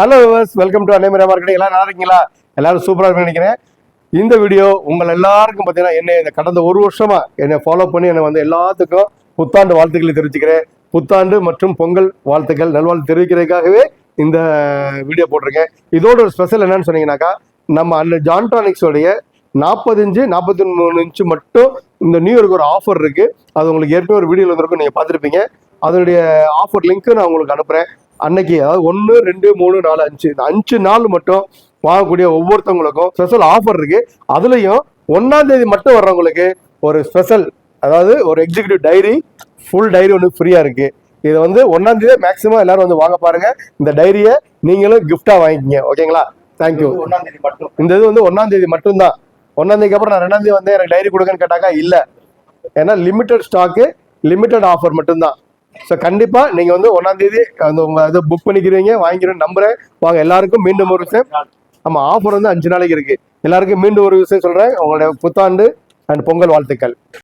Hello viewers welcome to அன்னைமரா market எல்லாம் நல்லா இருக்கீங்களா? எல்லாரும் சூப்பராக இருக்குன்னு நினைக்கிறேன். இந்த வீடியோ உங்கள் எல்லாருக்கும் பார்த்தீங்கன்னா என்ன இந்த கடந்த ஒரு வருஷமாக என்னை ஃபாலோ பண்ணி என்னை வந்து எல்லாத்துக்கும் புத்தாண்டு வாழ்த்துக்களை தெரிவிச்சுக்கிறேன். புத்தாண்டு மற்றும் பொங்கல் வாழ்த்துக்கள் நல்வாழ்த்து தெரிவிக்கிறதுக்காகவே இந்த வீடியோ போட்டிருக்கேன். இதோட ஒரு ஸ்பெஷல் என்னன்னு சொன்னீங்கன்னாக்கா நம்ம அந்த ஜான்டானிக்ஸோடைய நாற்பத்தஞ்சு நாற்பத்தி மூணு இன்ச்சு மட்டும் இந்த நியூ இயருக்கு ஒரு ஆஃபர் இருக்குது அது உங்களுக்கு ஏற்கனவே ஒரு வீடியோவில் வந்திருக்கும் நீங்கள் பார்த்துருப்பீங்க. அதனுடைய ஆஃபர் லிங்க்கு நான் உங்களுக்கு அனுப்புகிறேன் அன்னைக்கு அதாவது ஒன்று ரெண்டு மூணு நாலு அஞ்சு. இந்த அஞ்சு நாள் மட்டும் வாங்கக்கூடிய ஒவ்வொருத்தவங்களுக்கும் ஸ்பெஷல் ஆஃபர் இருக்கு. அதுலயும் ஒன்னாம் தேதி மட்டும் வர்றவங்களுக்கு ஒரு ஸ்பெஷல் அதாவது ஒரு எக்ஸிக்யூட்டிவ் டைரி ஃபுல் டைரி ஒன்று ஃப்ரீயா இருக்கு. இது வந்து ஒன்னாம் தேதி மேக்ஸிமம் எல்லாரும் வந்து வாங்க பாருங்க. இந்த டைரியை நீங்களும் gift-ஆ வாங்கிக்கிங்க. ஓகேங்களா? தேங்க்யூ ஒன்னாம் தேதி மட்டும். இந்த இது வந்து ஒன்னாம் தேதி மட்டும்தான். ஒன்னாம் தேதிக்கு அப்புறம் நான் ரெண்டாம் தேதி வந்து எனக்கு டைரி கொடுங்கன்னு கேட்டாக்கா இல்ல. ஏன்னா லிமிட்டட் ஸ்டாக்கு லிமிட்டட் ஆஃபர் மட்டும்தான். ஸோ கண்டிப்பா நீங்க வந்து ஒன்னாம் தேதி அந்த உங்க இதை புக் பண்ணிக்கிறீங்க வாங்கிக்கிறேன் நம்புறேன். வாங்க எல்லாருக்கும் மீண்டும் ஒரு விஷயம். ஆமா ஆஃபர் வந்து அஞ்சு நாளைக்கு இருக்கு. எல்லாருக்கும் மீண்டும் ஒரு விஷயம் சொல்றேன். உங்களுடைய புத்தாண்டு அண்ட் பொங்கல் வாழ்த்துக்கள்.